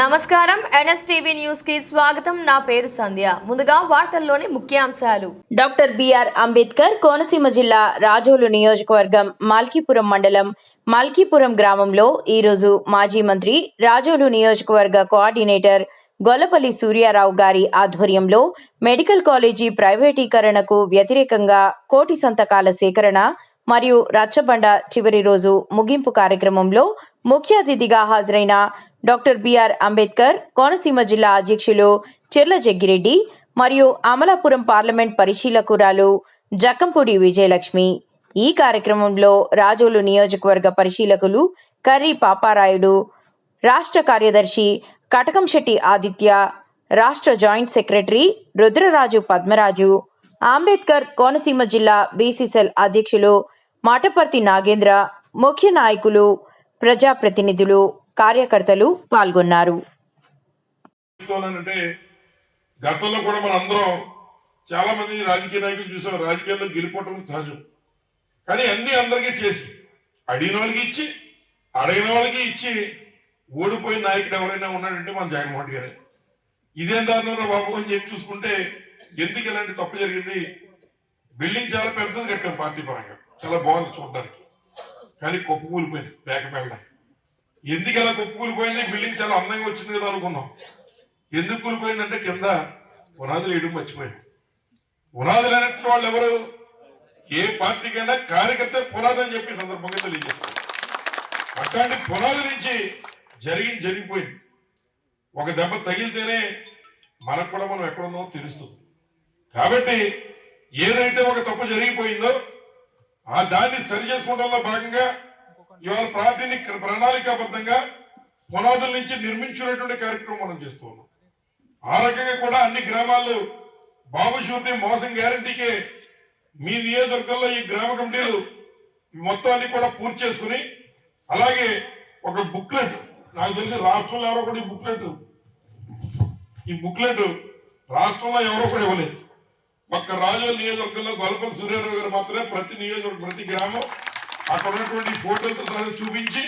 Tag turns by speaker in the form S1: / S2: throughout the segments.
S1: నమస్కారం. ఎన్ఎస్టీవీ న్యూస్కి స్వాగతం. నా పేరు సంధ్య. ముందుగా వార్తల్లోని ముఖ్యాంశాలు.
S2: డాక్టర్ బిఆర్ అంబేద్కర్ కోనసీమ జిల్లా రాజోలు నియోజకవర్గం మాల్కీపురం మండలం మాల్కీపురం గ్రామంలో ఈరోజు మాజీ మంత్రి రాజోలు నియోజకవర్గ కోఆర్డినేటర్ గొల్లపల్లి సూర్యారావు గారి ఆధ్వర్యంలో మెడికల్ కాలేజీ ప్రైవేటీకరణకు వ్యతిరేకంగా కోటి సంతకాల సేకరణ మరియు రచ్చబండ చివరి రోజు ముగింపు కార్యక్రమంలో ముఖ్య అతిథిగా హాజరైన డాక్టర్ బిఆర్ అంబేద్కర్ కోనసీమ జిల్లా అధ్యక్షులు చెర్ల జగ్గిరెడ్డి మరియు అమలాపురం పార్లమెంట్ పరిశీలకురాలు జక్కంపూడి విజయలక్ష్మి. ఈ కార్యక్రమంలో రాజోలు నియోజకవర్గ పరిశీలకులు కర్రీ పాపారాయుడు రాష్ట్ర కార్యదర్శి కటకంశెట్టి ఆదిత్య రాష్ట్ర జాయింట్ సెక్రటరీ రుద్రరాజు పద్మరాజు అంబేద్కర్ కోనసీమ జిల్లా బీసీసెల్ అధ్యక్షులు మాటపర్తి నాగేంద్ర ముఖ్య నాయకులు ప్రజాప్రతినిధులు కార్యకర్తలు పాల్గొన్నారు.
S3: గతంలో కూడా మన అందరం చాలా మంది రాజకీయ నాయకులు చూసాం. రాజకీయాల్లో గెలిపోవటం సహజం. కానీ అన్ని అందరికీ చేసి అడిగిన వాళ్ళకి ఇచ్చి అడిగిన వాళ్ళకి ఇచ్చి ఓడిపోయిన నాయకుడు ఎవరైనా ఉన్నాడంటే మన జగన్మోహన్ గారే. ఇదేం దారుణంలో బాబు అని చెప్పి చూసుకుంటే ఎందుకు ఇలాంటి తప్పు జరిగింది? బిల్డింగ్ చాలా పెద్దది కట్టాం పార్టీ పరంగా. చాలా బాగుంది చూడడానికి. కానీ కుప్ప కూలిపోయింది పేక ఎందుకు ఇలా కుప్ప కూలిపోయింది? బిల్డింగ్ చాలా అందంగా వచ్చింది కదా అనుకున్నాం. ఎందుకు కూలిపోయిందంటే కింద పునాదులు వేయడం మర్చిపోయాం. పునాదులు అనేటువంటి వాళ్ళు ఎవరు? ఏ పార్టీకైనా కార్యకర్త పునాది అని చెప్పి సందర్భంగా తెలియజేస్తారు అట్లాంటి పునాది నుంచి జరిగింది జరిగిపోయింది. ఒక దెబ్బ తగిలితేనే మనకు కూడా మనం ఎక్కడున్నామో తెలుస్తుంది. కాబట్టి ఏదైతే ఒక తప్పు జరిగిపోయిందో ఆ దాన్ని సరి చేసుకోవడంలో భాగంగా ఇవాళ పార్టీని ప్రణాళికాబద్ధంగా పునాదుల నుంచి నిర్మించినటువంటి కార్యక్రమం మనం చేస్తూ ఉన్నాం. ఆ రకంగా కూడా అన్ని గ్రామాల్లో బాబు మోసం గ్యారంటీకే మీ నియోజకవర్గంలో ఈ గ్రామ కమిటీలు మొత్తం అన్ని కూడా పూర్తి చేసుకుని అలాగే ఒక బుక్లెట్ నాకు తెలిసి రాష్ట్రంలో ఎవరో కూడా ఈ బుక్లెట్ ఈ బుక్లెట్ రాష్ట్రంలో ఎవరో కూడా ఇవ్వలేదు. ఒక్క రాజోల్ నియోజకవర్గంలో గొల్లపల్లి సూర్యారావు గారు మాత్రమే ప్రతి నియోజకవర్గం ప్రతి గ్రామం అక్కడ ఉన్నటువంటి ఫోటోలతో సహా చూపించి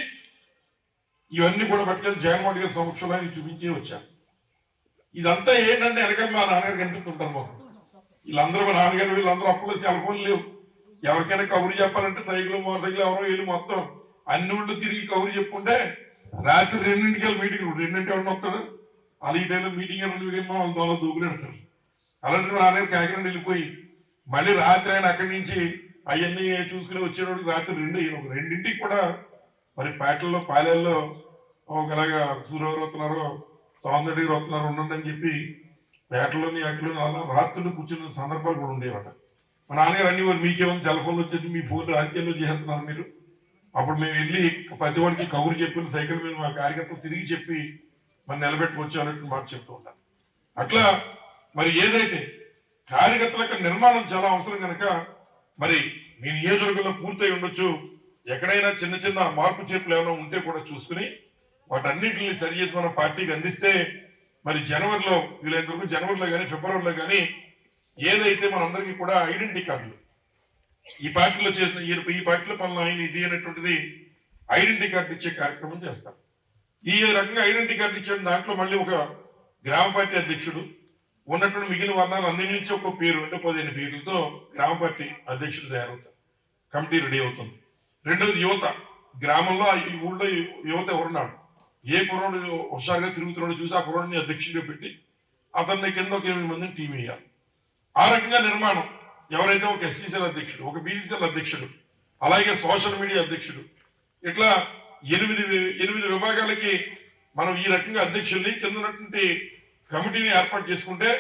S3: ఇవన్నీ కూడా పట్టుకెళ్ళి జగన్మోహన్ గారి సమక్షంలో ఆయన చూపించి వచ్చాను ఇదంతా ఏంటంటే వెనక మా నాన్నగారు కనిపిస్తుంటారు మాకు. వీళ్ళందరూ మా నాన్నగారు వీళ్ళందరూ అప్పులో సెల్ ఫోన్ లేవు. ఎవరికైనా కబురు చెప్పాలంటే సైకిల్ మోటార్ సైకిల్ ఎవరో వీళ్ళు మొత్తం అన్ని ఊళ్ళు తిరిగి కబురు చెప్పుకుంటే రాత్రి రెండింటికి వెళ్ళి మీటింగ్ రెండింటి ఎవరిని వస్తాడు అలా ఈ టైంలో మీటింగ్ వాళ్ళు వాళ్ళు దూకులేడతారు అలాంటి నాన్నగారు కాకినాడ వెళ్ళిపోయి మళ్ళీ రాత్రి ఆయన అక్కడి నుంచి అవన్నీ చూసుకుని వచ్చేటప్పుడు రాత్రి రెండు ఒక రెండింటికి కూడా మరి పేటల్లో పాలెల్లో ఒకలాగా సూర్యవారు వస్తున్నారు సౌందర్య వస్తున్నారు ఉండండి అని చెప్పి పేటలోని అట్లోని అలా రాత్రులు కూర్చున్న సందర్భాలు కూడా ఉండేవట. మా నాన్నగారు అన్ని వారు మీకేమైనా సెల్ ఫోన్లు వచ్చేసి మీ ఫోన్ రాజకీయాల్లో చేస్తున్నారు మీరు? అప్పుడు మేము వెళ్ళి ప్రతి వాడికి కబురు చెప్పిన సైకిల్ మీద మా కార్యకర్తలు తిరిగి చెప్పి మనం నిలబెట్టుకొచ్చి అన్నట్టు మాట చెప్తూ ఉంటాను అట్లా మరి ఏదైతే కార్యకర్తల యొక్క నిర్మాణం చాలా అవసరం కనుక మరి మీ నియోజకవర్గంలో పూర్తయి ఉండొచ్చు. ఎక్కడైనా చిన్న చిన్న మార్పు చేపలు ఏమైనా ఉంటే కూడా చూసుకుని వాటన్నిటిని సరి చేసి మనం పార్టీకి అందిస్తే మరి జనవరిలో వీలైనంత వరకు జనవరిలో కానీ ఫిబ్రవరిలో కానీ ఏదైతే మనందరికీ కూడా ఐడెంటిటీ కార్డులు ఈ పార్టీలో చేసిన ఈ- పార్టీలో పనులు ఆయన ఇది అనేటువంటిది ఐడెంటిటీ కార్డు ఇచ్చే కార్యక్రమం చేస్తాం. ఈ రకంగా ఐడెంటిటీ కార్డు ఇచ్చే దాంట్లో మళ్ళీ ఒక గ్రామ పార్టీ అధ్యక్షుడు ఉన్నటువంటి మిగిలిన వర్ణాలు అన్నిటి నుంచి ఒక పేరు అంటే పదిహేను పేర్లతో గ్రామ పార్టీ అధ్యక్షుడు తయారవుతారు. కమిటీ రెడీ అవుతుంది. రెండవది యువత. గ్రామంలో ఈ ఊళ్ళో యువత ఎవరున్నాడు ఏ కుర్రోడు హుషారుగా తిరుగుతున్నాడు చూసి ఆ కుర్రోడిని అధ్యక్షుడిగా పెట్టి అతన్ని కింద ఒక ఎనిమిది మందిని టీం వేయాలి. ఆ రకంగా నిర్మాణం. ఎవరైతే ఒక ఎస్సీసీఎల్ అధ్యక్షుడు ఒక బీసీసీఎల్ అధ్యక్షుడు అలాగే సోషల్ మీడియా అధ్యక్షుడు ఇట్లా ఎనిమిది ఎనిమిది విభాగాలకి మనం ఈ రకంగా అధ్యక్షుల్ని కింద ఉన్నటువంటి కమిటీని ఏర్పాటు చేసుకుంటే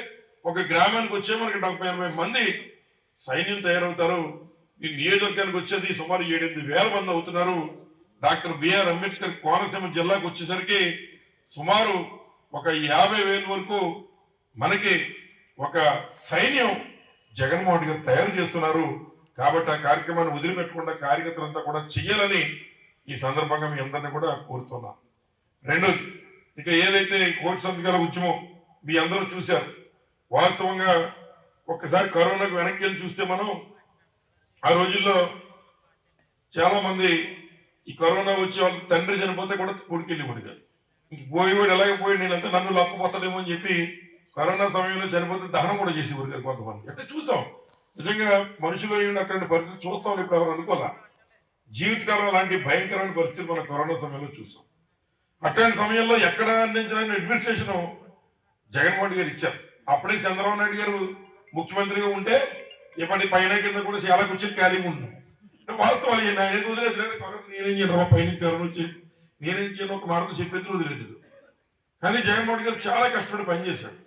S3: ఒక గ్రామానికి వచ్చే మనకి డెబ్బై ఎనభై మంది సైన్యం తయారవుతారు. ఈ నియోజకవర్గానికి వచ్చేది సుమారు ఏడెనిమిది వేల మంది అవుతున్నారు. డాక్టర్ బిఆర్ అంబేద్కర్ కోనసీమ జిల్లాకు వచ్చేసరికి సుమారు ఒక యాభై వేల వరకు మనకి ఒక సైన్యం జగన్మోహన్ గారు తయారు చేస్తున్నారు. కాబట్టి ఆ కార్యక్రమాన్ని వదిలిపెట్టకుండా కార్యకర్తలంతా కూడా చెయ్యాలని ఈ సందర్భంగా మీ అందరిని కూడా కోరుతున్నాం. రెండోది ఇక ఏదైతే కోటి సంతకాల ఉద్యమం మీ అందరూ చూశారు. వాస్తవంగా ఒక్కసారి కరోనాకు వెనక్కి వెళ్ళి చూస్తే మనం ఆ రోజుల్లో చాలామంది ఈ కరోనా వచ్చి వాళ్ళ తండ్రి చనిపోతే కూడా కొడుకెళ్ళి పడిగారు పోయేవాడు ఎలాగే పోయి నేనంతా నన్ను లొక్కపోతాడేమో అని చెప్పి కరోనా సమయంలో చనిపోతే దహనం కూడా చేసేవారు కదా కొంతమంది. అంటే చూసాం? నిజంగా మనుషులు అటువంటి పరిస్థితి చూస్తాం ఇప్పుడు ఎవరు అనుకోలే జీవితకాలం లాంటి భయంకరమైన పరిస్థితులు మనం కరోనా సమయంలో చూసాం అట్లాంటి సమయంలో ఎక్కడ అందించిన అడ్మినిస్ట్రేషన్ జగన్మోహన్ గారు ఇచ్చారు. అప్పుడే చంద్రబాబు నాయుడు గారు ముఖ్యమంత్రిగా ఉంటే ఇప్పటి పైన కింద కూడా చాలా కూర్చొని ఖాళీగా ఉన్నాం వాస్తవాలు ఆయన వదిలేదు నేనేం చేయను పైన కరోనా వచ్చి? నేనేం చేయను? ఒక మాటతో చెప్పేది వదిలేదు. కానీ జగన్మోహన్ గారు చాలా కష్టపడి పనిచేశాడు.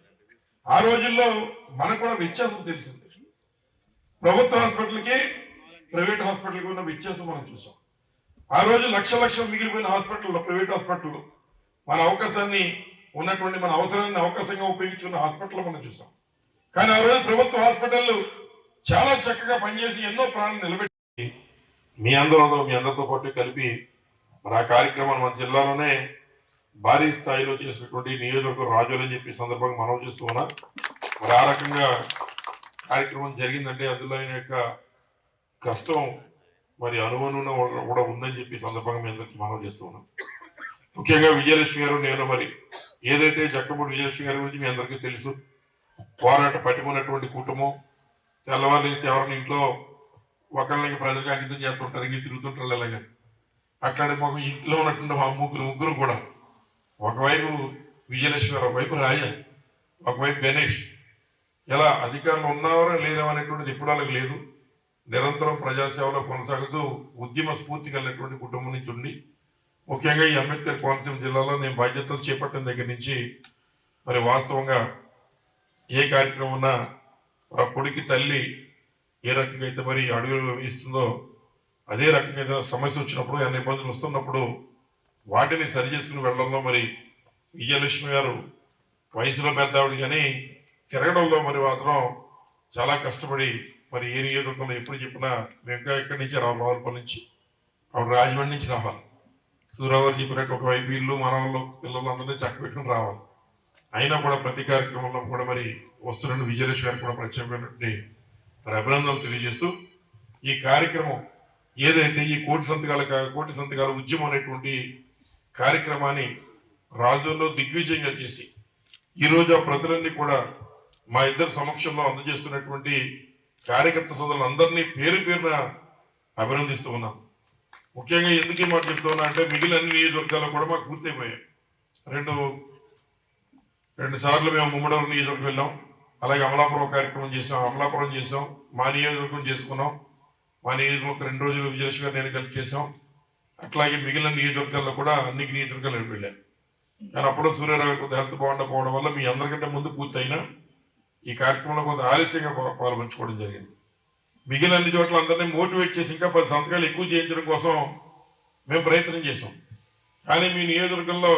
S3: ఆ రోజుల్లో మనకు కూడా వ్యత్యాసం తెలిసింది. ప్రభుత్వ హాస్పిటల్కి ప్రైవేట్ హాస్పిటల్కి ఉన్న వ్యత్యాసం మనం చూసాం. ఆ రోజు లక్ష లక్షలు మిగిలిపోయిన హాస్పిటల్లో ప్రైవేట్ హాస్పిటల్ మన అవకాశాన్ని ఉన్నటువంటి మన అవసరాన్ని అవకాశంగా ఉపయోగించుకున్న హాస్పిటల్ మనం చూసాం. కానీ ఆ రోజు ప్రభుత్వ హాస్పిటల్ చాలా చక్కగా పనిచేసి ఎన్నో ప్రాణాలు నిలబెట్టి మీ అందరితో మీ అందరితో పాటు కలిపి మరి ఆ కార్యక్రమాన్ని మన జిల్లాలోనే భారీ స్థాయిలో చేసినటువంటి నియోజకవర్గం రాజులు అని చెప్పి సందర్భంగా మనం చేస్తూ ఉన్నా. మరి ఆ రకంగా కార్యక్రమం జరిగిందంటే అందులో ఆయన యొక్క కష్టం మరి అనుమానం కూడా ఉందని చెప్పి సందర్భంగా మీ అందరికీ మనం చేస్తూ ఉన్నాం. ముఖ్యంగా విజయలక్ష్మి గారు నేను మరి ఏదైతే జక్కమూడి విజయలక్ష్మి గారి గురించి మీ అందరికీ తెలుసు పోరాట పట్టుకున్నటువంటి కుటుంబం తెల్లవారు ఎవరిని ఇంట్లో ఒకళ్ళకి ప్రజలకు అంకితం చేస్తుంటారు ఇంక తిరుగుతుంటారు అలాగే. అట్లాంటి మాకు ఇంట్లో ఉన్నటువంటి మా ముగ్గురు ముగ్గురు కూడా. ఒకవైపు విజయలక్ష్మి గారు ఒకవైపు రాజ ఒకవైపు గణేష్. ఎలా అధికారులు ఉన్నారో లేరో అనేటువంటిది ఇప్పుడు వాళ్ళకి లేదు. నిరంతరం ప్రజాసేవలో కొనసాగుతూ ఉద్యమ స్ఫూర్తి కలిగినటువంటి కుటుంబం నుంచి ఉండి ముఖ్యంగా ఈ అంబేద్కర్ కోనసీమ జిల్లాలో నేను బాధ్యతలు చేపట్టిన దగ్గర నుంచి మరి వాస్తవంగా ఏ కార్యక్రమం ఉన్నా మరి కొడుకి తల్లి ఏ రకంగా అయితే మరి అడుగులు వేస్తుందో అదే రకంగా ఏదైనా సమస్య వచ్చినప్పుడు ఏమైనా ఇబ్బందులు వస్తున్నప్పుడు వాటిని సరి చేసుకుని వెళ్ళడంలో మరి విజయలక్ష్మి గారు వయసులో పెద్దావిడ కానీ తిరగడంలో మరి మాత్రం చాలా కష్టపడి మరి ఏ నియోజకవర్గంలో ఎప్పుడు చెప్పినా మేము ఇంకా ఇక్కడి నుంచి రావాలి రావులపల్లి నుంచి ఆవిడ రాజమండ్రి నుంచి రావాలి. సూరావు చెప్పినట్టు ఒకవైపు ఇల్లు మనవాళ్ళు పిల్లలు అందరినీ రావాలి. అయినా కూడా ప్రతి కార్యక్రమంలో కూడా మరి వస్తున్న విజయలక్ష్మి గారికి కూడా ప్రత్యేకమైనటువంటి మరి అభినందనలు తెలియజేస్తూ ఈ కార్యక్రమం ఏదైతే ఈ కోటి సంతకాల కా- కోటి సంతకాల ఉద్యమం అనేటువంటి కార్యక్రమాన్ని రాజుల్లో దిగ్విజయంగా చేసి ఈరోజు ఆ ప్రజలన్నీ కూడా మా ఇద్దరు సమక్షంలో అందజేస్తున్నటువంటి కార్యకర్త సోదరులందరినీ పేరు పేరున అభినందిస్తూ ఉన్నాం. ముఖ్యంగా ఎందుకు ఈ మాట చెప్తున్నా అంటే మిగిలిన అన్ని నియోజకవర్గాల్లో కూడా మాకు పూర్తయిపోయాయి. రెండు రెండు సార్లు మేము ముమ్మడూరు నియోజకవర్గం వెళ్ళాం. అలాగే అమలాపురం కార్యక్రమం చేసాం అమలాపురం చేసాం మా నియోజకవర్గం చేసుకున్నాం. మా నియోజకవర్గం రెండు రోజులు విజయలక్ష్మి గారు నేను కలిపి చేసాం అట్లాగే మిగిలిన నియోజకవర్గాల్లో కూడా అన్ని నియోజకవర్గాలు వెళ్ళాం. కానీ అప్పుడు సూర్యరావు కొంత హెల్త్ బాగుండకపోవడం వల్ల మీ అందరికంటే ముందు పూర్తయినా ఈ కార్యక్రమంలో కొంత ఆలస్యంగా పాల్పంచుకోవడం జరిగింది. మిగిలిన అన్ని చోట్ల అందరినీ మోటివేట్ చేసి ఇంకా పది సంతకాలు ఎక్కువ చేయించడం కోసం మేము ప్రయత్నం చేసాం కానీ మీ నియోజకవర్గంలో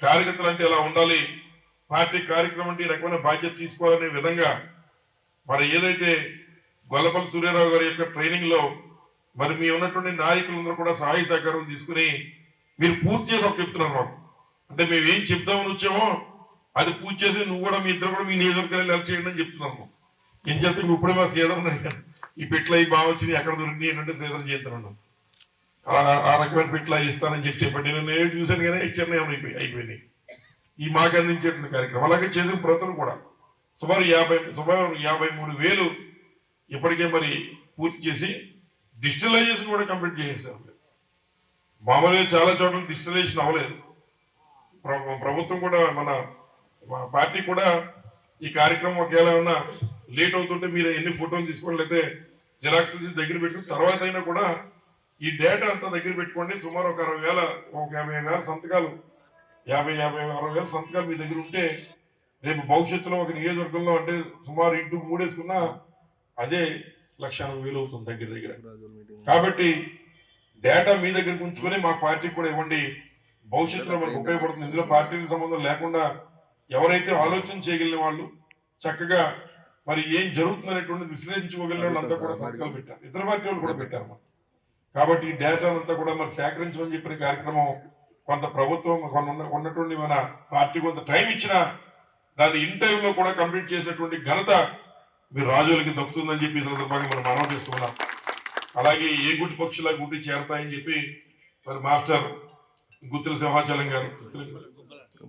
S3: కార్యకర్తలు అంటే ఇలా ఉండాలి పార్టీ కార్యక్రమం అంటే ఈ రకమైన బాధ్యత తీసుకోవాలనే విధంగా మరి ఏదైతే గొల్లపల్లి సూర్యారావు గారి యొక్క ట్రైనింగ్లో మరి మీ ఉన్నటువంటి నాయకులందరూ కూడా సహాయ సహకారం తీసుకుని మీరు పూర్తి చేసి ఒక చెప్తున్నారు మాకు. అంటే మేము ఏం చెప్దామని వచ్చామో అది పూర్తి చేసి నువ్వు కూడా మీ ఇద్దరు కూడా మీ నియోజకవర్గాలు ఎలా చేయండి అని చెప్తున్నాము. ఏం చెప్తే ఇప్పుడే మా సీదం అడిగాను ఈ పెట్ల ఈ బాగా వచ్చింది ఎక్కడ దొరికినాయి ఏంటంటే సీదం చేస్తున్నాను ఆ- రకమైన పెట్ల ఇస్తానని చెప్పి చెప్పండి. నేను ఏ చూశాను కానీ ఇచ్చాను అయిపోయినాయి. ఈ మాకు అందించేటువంటి కార్యక్రమం. అలాగే చేసిన ప్రతులు కూడా. సుమారు యాభై సుమారు యాభై మూడు వేలు ఇప్పటికే మరి పూర్తి చేసి డిజిటలైజేషన్ కూడా కంప్లీట్ చేసేసారు. మామూలుగా చాలా చోట్ల డిజిటలైజేషన్ అవ్వలేదు. ప్రభుత్వం కూడా మన పార్టీ కూడా ఈ కార్యక్రమం ఒకవేళ ఉన్నా లేట్ అవుతుంటే మీరు ఎన్ని ఫోటోలు తీసుకోండి జిరాక్స్ దగ్గర పెట్టుకుని తర్వాత అయినా కూడా ఈ డేటా అంతా దగ్గర పెట్టుకోండి. సుమారు ఒక అరవై వేల ఒక యాభై వేల సంతకాలు. యాభై యాభై అరవై వేల సంతకాలు మీ దగ్గర ఉంటే రేపు భవిష్యత్తులో ఒక నియోజకవర్గంలో అంటే సుమారు ఇంటూ మూడేసుకున్నా అదే లక్ష ఎనభై వేలు అవుతుంది దగ్గర దగ్గర. కాబట్టి డేటా మీ దగ్గర ఉంచుకొని మా పార్టీకి కూడా ఇవ్వండి. భవిష్యత్తులో మనకు ఉపయోగపడుతుంది. ఇందులో పార్టీకి సంబంధం లేకుండా ఎవరైతే ఆలోచన చేయగలిగిన వాళ్ళు చక్కగా మరి ఏం జరుగుతుంది అనేటువంటి విశ్లేషించుకోగలిగిన వాళ్ళంతా కూడా సంతకాలు పెట్టారు. ఇతర పార్టీ వాళ్ళు కూడా పెట్టారు మరి. కాబట్టి ఈ డేటా అంతా కూడా మరి సేకరించమని చెప్పిన కార్యక్రమం కొంత ప్రభుత్వం కొన్న- ఉన్న- ఉన్నటువంటి మన పార్టీ కొంత టైం ఇచ్చినా దాన్ని ఇన్ టైంలో కూడా కంప్లీట్ చేసినటువంటి ఘనత మీరు రాజులకి దక్కుతుందని చెప్పి సందర్భంగా మనం మనం చేస్తున్నాం. అలాగే ఏ గుట్టి పక్షులా గుట్టి చేరతాయని చెప్పి మరి మాస్టర్ గుత్తుల సింహాచలం గారు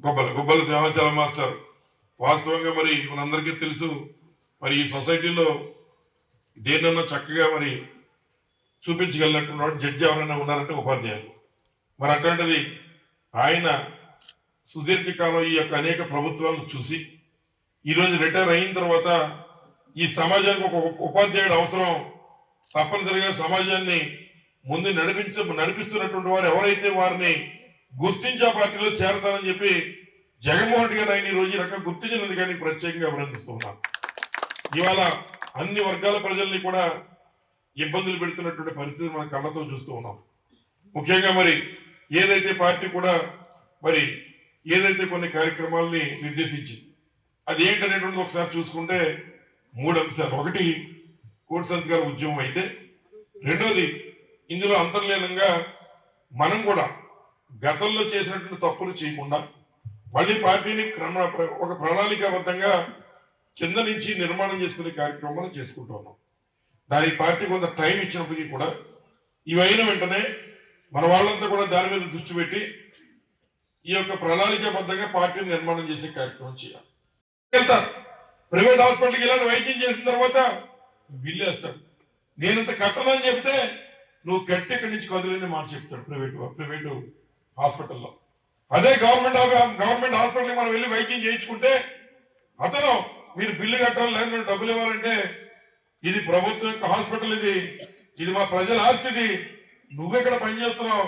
S3: గొబ్బల గొబ్బల సింహాచలం మాస్టర్ వాస్తవంగా మరి మనందరికీ తెలుసు మరి ఈ సొసైటీలో దేన్నన్నా చక్కగా మరి చూపించగలిగినటువంటి జడ్జి ఎవరైనా ఉన్నారంటే ఉపాధ్యాయులు. మరి అట్లాంటిది ఆయన సుదీర్ఘకాలం ఈ యొక్క అనేక ప్రభుత్వాలను చూసి ఈరోజు రిటైర్ అయిన తర్వాత ఈ సమాజానికి ఒక ఉపాధ్యాయుడు అవసరం. తప్పనిసరిగా సమాజాన్ని ముందు నడిపించ నడిపిస్తున్నటువంటి వారు ఎవరైతే వారిని గుర్తించే పార్టీలో చేరతారని చెప్పి జగన్మోహన్ రెడ్డి గారు ఆయన ఈ రోజు ఈ రకంగా గుర్తించినందుకు ప్రత్యేకంగా అభినందిస్తున్నాను. ఇవాళ అన్ని వర్గాల ప్రజల్ని కూడా ఇబ్బందులు పెడుతున్నటువంటి పరిస్థితి మనం కళ్ళతో చూస్తూ ఉన్నాం. ముఖ్యంగా మరి ఏదైతే పార్టీ కూడా మరి ఏదైతే కొన్ని కార్యక్రమాలని నిర్దేశించింది అది ఏంటనేటువంటిది ఒకసారి చూసుకుంటే మూడు అంశాలు. ఒకటి కోటి సంతకాల ఉద్యమం అయితే రెండోది ఇందులో అంతర్లీనంగా మనం కూడా గతంలో చేసినటువంటి తప్పులు చేయకుండా మళ్ళీ పార్టీని క్రమ ఒక ప్రణాళికాబద్ధంగా కింద నుంచి నిర్మాణం చేసుకునే కార్యక్రమాలు చేసుకుంటూ ఉన్నాం. దానికి పార్టీ కొంత టైం ఇచ్చినప్పటికీ కూడా ఇవైన వెంటనే మన వాళ్ళంతా కూడా దాని మీద దృష్టి పెట్టి ఈ యొక్క ప్రణాళికాబద్ధంగా పార్టీని నిర్మాణం చేసే కార్యక్రమం చేయాలి. వెళ్తారు. ప్రైవేట్ హాస్పిటల్కి ఇలాంటి వైద్యం చేసిన తర్వాత బిల్లు వేస్తాడు నేనంత కట్టనని చెప్తే నువ్వు కట్టి ఇక్కడి నుంచి కదులని మాట చెప్తాడు ప్రైవేట్ ప్రైవేటు హాస్పిటల్లో. అదే గవర్నమెంట్ గవర్నమెంట్ హాస్పిటల్కి మనం వెళ్ళి వైద్యం చేయించుకుంటే అతను మీరు బిల్లు కట్టాలి లేదా మీరు డబ్బులు ఇవ్వాలంటే ఇది ప్రభుత్వం యొక్క హాస్పిటల్ ఇది. ఇది మా ప్రజల ఆస్తిది. నువ్వెక్కడ పనిచేస్తున్నావు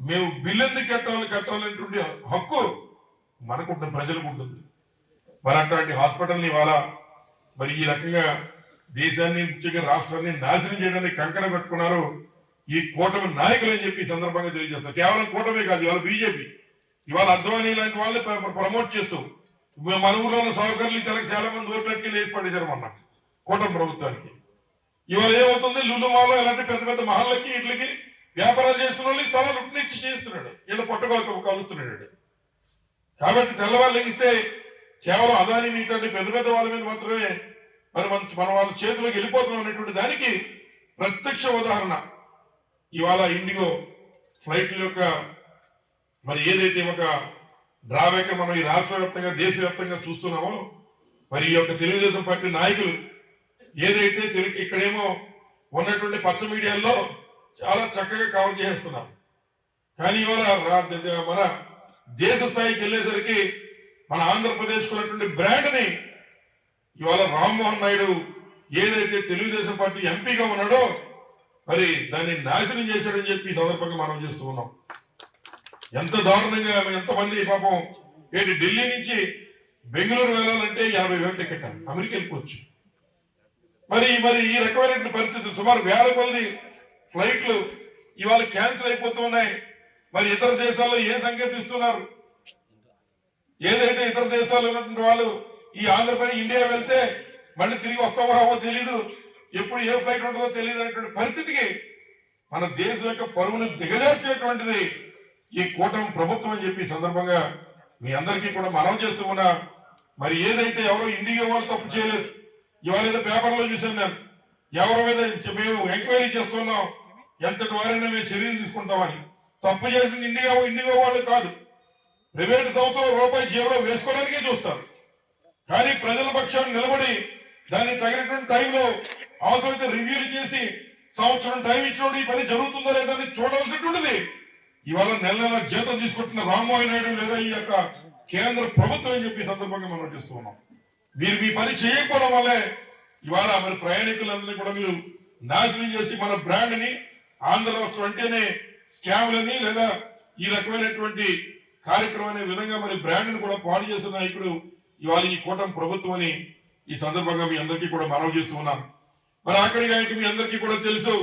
S3: మేము బిల్లు ఎందుకు కట్టాలి కట్టాలనేటువంటి హక్కు మనకు ఉంటుంది ప్రజలకు ఉంటుంది మరి అట్లాంటి హాస్పిటల్ని ఇవాళ మరి ఈ రకంగా దేశాన్ని ముఖ్యంగా రాష్ట్రాన్ని నాశనం చేయడానికి కంకణ కట్టుకున్నారు ఈ కూటమి నాయకులు అని చెప్పి సందర్భంగా తెలియజేస్తారు కేవలం కూటమే కాదు ఇవాళ బీజేపీ. ఇవాళ అద్వానీ లాంటి వాళ్ళని ప్రమోట్ చేస్తూ మన ఊర్లో ఉన్న సౌకర్యాలు తెలకి చాలా మంది ఓట్లకి లేచి పడేశారు మొన్న కూటమి ప్రభుత్వానికి. ఇవాళ ఏమవుతుంది? లుల్లు మాలో ఇలాంటి పెద్ద పెద్ద మహల్లకి ఇట్లకి వ్యాపారాలు చేస్తున్న వాళ్ళకి స్థలాలు ఉట్నిచ్చి చేస్తున్నాడు. వీళ్ళు పొట్టగొలు కలుస్తున్నాడు కాబట్టి తెల్లవాళ్ళు లెగిస్తే కేవలం అదాని ఇటువంటి పెద్ద పెద్ద వాళ్ళ మీద మాత్రమే మరి మన మన వాళ్ళ చేతిలోకి వెళ్ళిపోతున్నాం అనేటువంటి దానికి ప్రత్యక్ష ఉదాహరణ. ఇవాళ ఇండిగో ఫ్లైట్ల యొక్క మరి ఏదైతే ఒక డ్రాబ్యాక్ మనం ఈ రాష్ట్ర వ్యాప్తంగా దేశవ్యాప్తంగా చూస్తున్నామో మరి ఈ యొక్క తెలుగుదేశం పార్టీ నాయకులు ఏదైతే తెలుగు ఇక్కడేమో ఉన్నటువంటి పచ్చ మీడియాల్లో చాలా చక్కగా కవర్ చేస్తున్నారు కానీ ఇవాళ రా- మన దేశ స్థాయికి వెళ్ళేసరికి మన ఆంధ్రప్రదేశ్ ఉన్నటువంటి బ్రాండ్ని ఇవాళ రామ్మోహన్ నాయుడు ఏదైతే తెలుగుదేశం పార్టీ ఎంపీగా ఉన్నాడో మరి దాన్ని నాశనం చేశాడని చెప్పి ఈ సందర్భంగా మనం చేస్తూ ఉన్నాం. ఎంత దారుణంగా ఎంతమంది పాపం. ఏంటి ఢిల్లీ నుంచి బెంగళూరు వెళ్ళాలంటే యాభై వేల టికెట్. అమెరికా వెళ్ళిపోవచ్చు. మరి మరి ఈ రకమైనటువంటి పరిస్థితులు సుమారు వేల కొద్ది ఫ్లైట్లు ఇవాళ క్యాన్సిల్ అయిపోతూ ఉన్నాయి. మరి ఇతర దేశాల్లో ఏ సంకేతిస్తున్నారు ఏదైతే ఇతర దేశాల్లో ఉన్నటువంటి వాళ్ళు ఈ ఆంధ్రప్రదేశ్ ఇండియా వెళ్తే మళ్ళీ తిరిగి వస్తామో రావో తెలీదు. ఎప్పుడు ఏ ఫ్లైట్ ఉంటుందో తెలియదు అనేటువంటి పరిస్థితికి మన దేశం యొక్క పరువును దిగజార్చేటువంటిది ఈ కూటమి ప్రభుత్వం అని చెప్పి సందర్భంగా మీ అందరికీ కూడా మనం చేస్తూ ఉన్నా మరి ఏదైతే ఎవరో ఇండియా వాళ్ళు తప్పు చేయలేదు ఇవాళ ఏదో పేపర్లో చూశాను నేను. ఎవరి మీద మేము ఎంక్వైరీ చేస్తున్నాం ఎంతటి వారైనా మేము చర్యలు తీసుకుంటామని. తప్పు చేసింది ఇండియా ఇండిగో వాళ్ళు కాదు. ప్రైవేట్ సంస్థలు రూపాయి జేబులో వేసుకోవడానికే చూస్తారు. కానీ ప్రజల పక్షాన్ని నిలబడి దాన్ని తగినటువంటి టైంలో అవసరమైతే రివ్యూలు చేసి సంవత్సరం టైం ఇచ్చినప్పుడు ఈ పని జరుగుతుందో లేదో చూడవలసినటువంటిది. ఇవాళ నెల నెల జీతం తీసుకుంటున్న రామ్మోహన్ నాయుడు లేదా ఈ యొక్క కేంద్ర ప్రభుత్వం అని చెప్పి ఈ సందర్భంగా మనం చేస్తూ ఉన్నాం. మీరు మీ పని చేయకపోవడం వల్లే ఇవాళ మరి ప్రయాణికులందరినీ కూడా మీరు నాశనం చేసి మన బ్రాండ్ని ఆంధ్ర రాష్ట్రం అంటేనే స్కామ్లని లేదా ఈ రకమైనటువంటి కార్యక్రమం అనే విధంగా మరి బ్రాండ్ని కూడా పాడు చేసిన నాయకుడు ఇవాళ ఈ కూటమి ప్రభుత్వం అని ఈ సందర్భంగా మీ అందరికీ కూడా మనవి చేస్తూ ఉన్నాను మరి ఆఖరిగా మీ అందరికీ కూడా తెలుసు